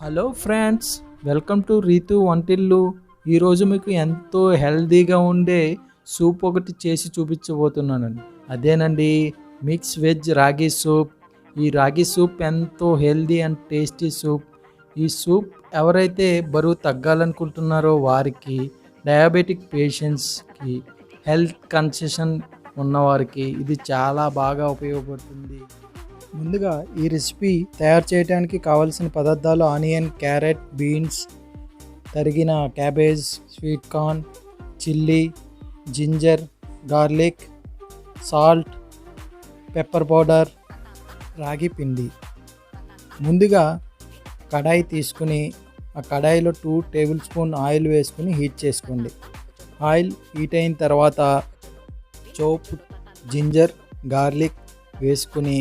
Hello friends welcome to Ritu Vantillu. ఈరోజు మీకు ఎంతో హెల్దీగా ఉండే సూప్ ఒకటి చేసి చూపించబోతున్నానండి. అదేనండి మిక్స్ వెజ్ రాగి సూప్. ఈ రాగి సూప్ ఎంతో హెల్దీ అండ్ టేస్టీ సూప్. ఈ సూప్ ఎవరైతే బరువు తగ్గాలనుకుంటున్నారో వారికి డయాబెటిక్ పేషెంట్స్కి హెల్త్ కన్సెషన్ ఉన్నవారికి ఇది చాలా బాగా ఉపయోగపడుతుంది. ముందుగా ఈ రెసిపీ తయారు చేయడానికి కావలసిన పదార్థాలు ఆనియన్ క్యారెట్ బీన్స్ తరిగిన cabbage sweet corn chilli ginger garlic salt pepper powder ragi పిండి. ముందుగా కడాయి తీసుకుని ఆ కడాయిలో టూ టేబుల్ స్పూన్ ఆయిల్ వేసుకుని హీట్ చేసుకోండి. ఆయిల్ హీట్ అయిన తర్వాత చోప్ జింజర్ గార్లిక్ వేసుకుని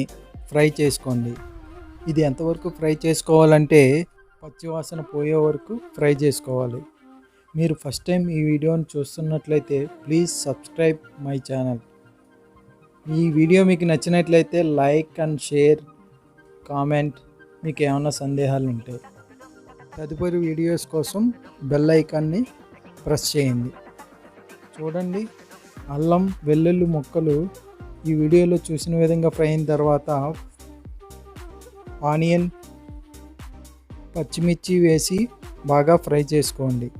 ఫ్రై చేసుకోండి. ఇది ఎంతవరకు ఫ్రై చేసుకోవాలంటే పచ్చివాసన పోయే వరకు ఫ్రై చేసుకోవాలి. మీరు ఫస్ట్ టైం ఈ వీడియోని చూస్తున్నట్లయితే ప్లీజ్ సబ్స్క్రైబ్ మై ఛానల్. ఈ వీడియో మీకు నచ్చినట్లయితే లైక్ అండ్ షేర్ కామెంట్ మీకు ఏమైనా సందేహాలు ఉంటాయి తదుపరి వీడియోస్ కోసం బెల్ ఐకాన్ని ప్రెస్ చేయండి. చూడండి. అల్లం వెల్లుల్లి ముక్కలు ఈ వీడియోలో చూసిన విధంగా ఫ్రై అయిన తర్వాత ఆనియన్ పచ్చిమిర్చి వేసి బాగా ఫ్రై చేసుకోండి.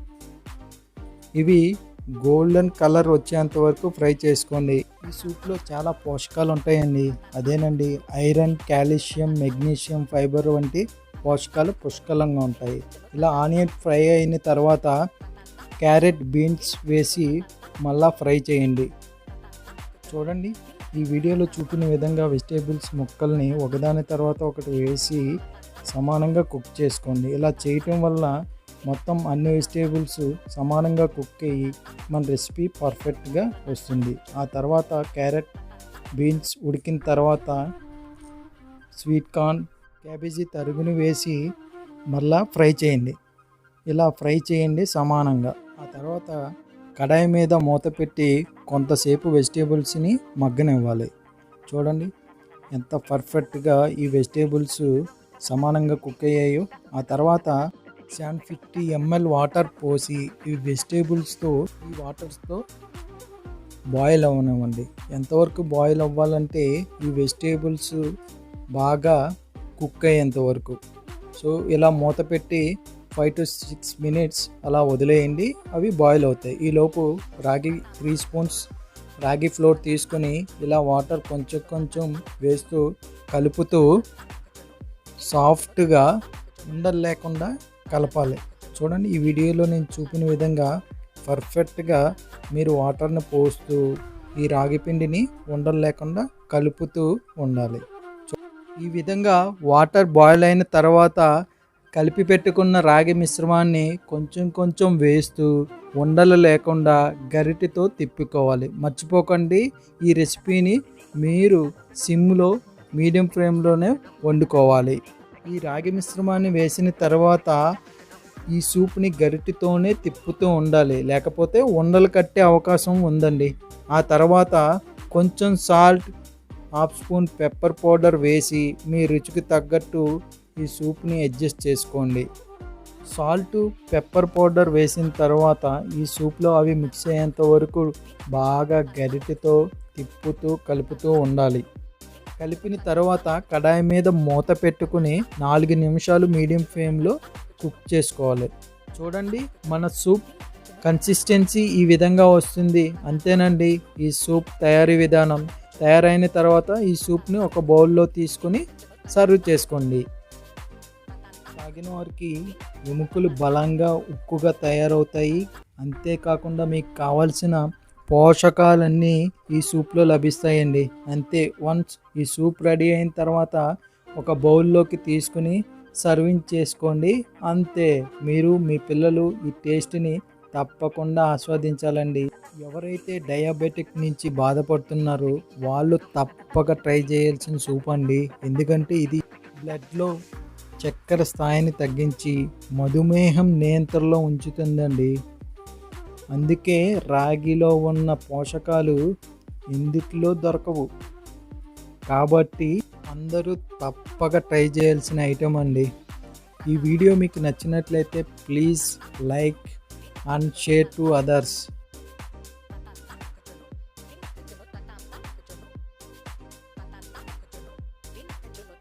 ఇవి గోల్డెన్ కలర్ వచ్చేంత వరకు ఫ్రై చేసుకోండి. ఈ సూప్లో చాలా పోషకాలు ఉంటాయండి. అదేనండి ఐరన్ కాల్షియం మెగ్నీషియం ఫైబర్ వంటి పోషకాలు పుష్కలంగా ఉంటాయి. ఇలా ఆనియన్ ఫ్రై అయిన తర్వాత క్యారెట్ బీన్స్ వేసి మళ్ళా ఫ్రై చేయండి. చూడండి ఈ వీడియోలో చూపిన విధంగా వెజిటేబుల్స్ ముక్కల్ని ఒకదాని తర్వాత ఒకటి వేసి సమానంగా కుక్ చేసుకోండి. ఇలా చేయటం వల్ల మొత్తం అన్ని వెజిటేబుల్స్ సమానంగా కుక్ అయ్యి మన రెసిపీ పర్ఫెక్ట్గా వస్తుంది. ఆ తర్వాత క్యారెట్ బీన్స్ ఉడికిన తర్వాత స్వీట్ కార్న్ క్యాబేజీ తరుగుని వేసి మళ్ళా ఫ్రై చేయండి. ఇలా ఫ్రై చేయండి సమానంగా. ఆ తర్వాత కడాయి మీద మూత పెట్టి కొంతసేపు వెజిటేబుల్స్ని మగ్గనివ్వాలి. చూడండి ఎంత పర్ఫెక్ట్గా ఈ వెజిటేబుల్స్ సమానంగా కుక్ అయ్యాయో. ఆ తర్వాత సెవెన్ ఫిఫ్టీ ఎంఎల్ వాటర్ పోసి ఈ వెజిటేబుల్స్తో ఈ వాటర్స్తో బాయిల్ అవ్వనివ్వండి. ఎంతవరకు బాయిల్ అవ్వాలంటే ఈ వెజిటేబుల్స్ బాగా కుక్ అయ్యేంత వరకు. సో ఇలా మూత పెట్టి ఫైవ్ టు సిక్స్ మినిట్స్ అలా వదిలేయండి. అవి బాయిల్ అవుతాయి. ఈలోపు రాగి త్రీ స్పూన్స్ రాగి ఫ్లోర్ తీసుకొని ఇలా వాటర్ కొంచెం కొంచెం వేస్తూ కలుపుతూ సాఫ్ట్గా ఉండలు లేకుండా కలపాలి. చూడండి ఈ వీడియోలో నేను చూపిన విధంగా పర్ఫెక్ట్గా మీరు వాటర్ని పోస్తూ ఈ రాగి పిండిని ఉండలు లేకుండా కలుపుతూ ఉండాలి. ఈ విధంగా వాటర్ బాయిల్ అయిన తర్వాత కలిపి పెట్టుకున్న రాగి మిశ్రమాన్ని కొంచెం కొంచెం వేస్తూ ఉండలు లేకుండా గరిటితో తిప్పుకోవాలి. మర్చిపోకండి ఈ రెసిపీని మీరు సిమ్లో మీడియం ఫ్లేమ్లోనే వండుకోవాలి. ఈ రాగి మిశ్రమాన్ని వేసిన తర్వాత ఈ సూప్ని గరిటితోనే తిప్పుతూ ఉండాలి. లేకపోతే ఉండలు కట్టే అవకాశం ఉందండి. ఆ తర్వాత కొంచెం salt half spoon pepper powder వేసి మీ రుచికి తగ్గట్టు ఈ సూప్ని అడ్జస్ట్ చేసుకోండి. సాల్ట్ పెప్పర్ పౌడర్ వేసిన తర్వాత ఈ సూప్లో అవి మిక్స్ అయ్యేంత వరకు బాగా గరిటెతో తిప్పుతూ కలుపుతూ ఉండాలి. కలిపిన తర్వాత కడాయి మీద మూత పెట్టుకుని నాలుగు నిమిషాలు మీడియం ఫ్లేమ్లో కుక్ చేసుకోవాలి. చూడండి మన సూప్ కన్సిస్టెన్సీ ఈ విధంగా వస్తుంది. అంతేనండి ఈ సూప్ తయారీ విధానం. తయారైన తర్వాత ఈ సూప్ని ఒక బౌల్లో తీసుకుని సర్వ్ చేసుకోండి. తాగిన వారికి ఎముకలు బలంగా ఉక్కుగా తయారవుతాయి. అంతేకాకుండా మీకు కావాల్సిన పోషకాలన్నీ ఈ సూప్లో లభిస్తాయండి. అంతే వన్స్ ఈ సూప్ రెడీ అయిన తర్వాత ఒక బౌల్లోకి తీసుకుని సర్వింగ్ చేసుకోండి. అంతే మీరు మీ పిల్లలు ఈ టేస్ట్ని తప్పకుండా ఆస్వాదించాలండి. ఎవరైతే డయాబెటిక్ నుంచి బాధపడుతున్నారో వాళ్ళు తప్పక ట్రై చేయాల్సిన సూప్ అండి. ఎందుకంటే ఇది బ్లడ్లో చక్కెర స్థాయిని తగ్గించి మధుమేహం నియంత్రణలో ఉంచుతుందండి. అందుకే రాగిలో ఉన్న పోషకాలు ఎందుట్లో దొరకవు. కాబట్టి అందరూ తప్పక ట్రై చేయాల్సిన ఐటెం అండి. ఈ వీడియో మీకు నచ్చినట్లయితే please like and share to others.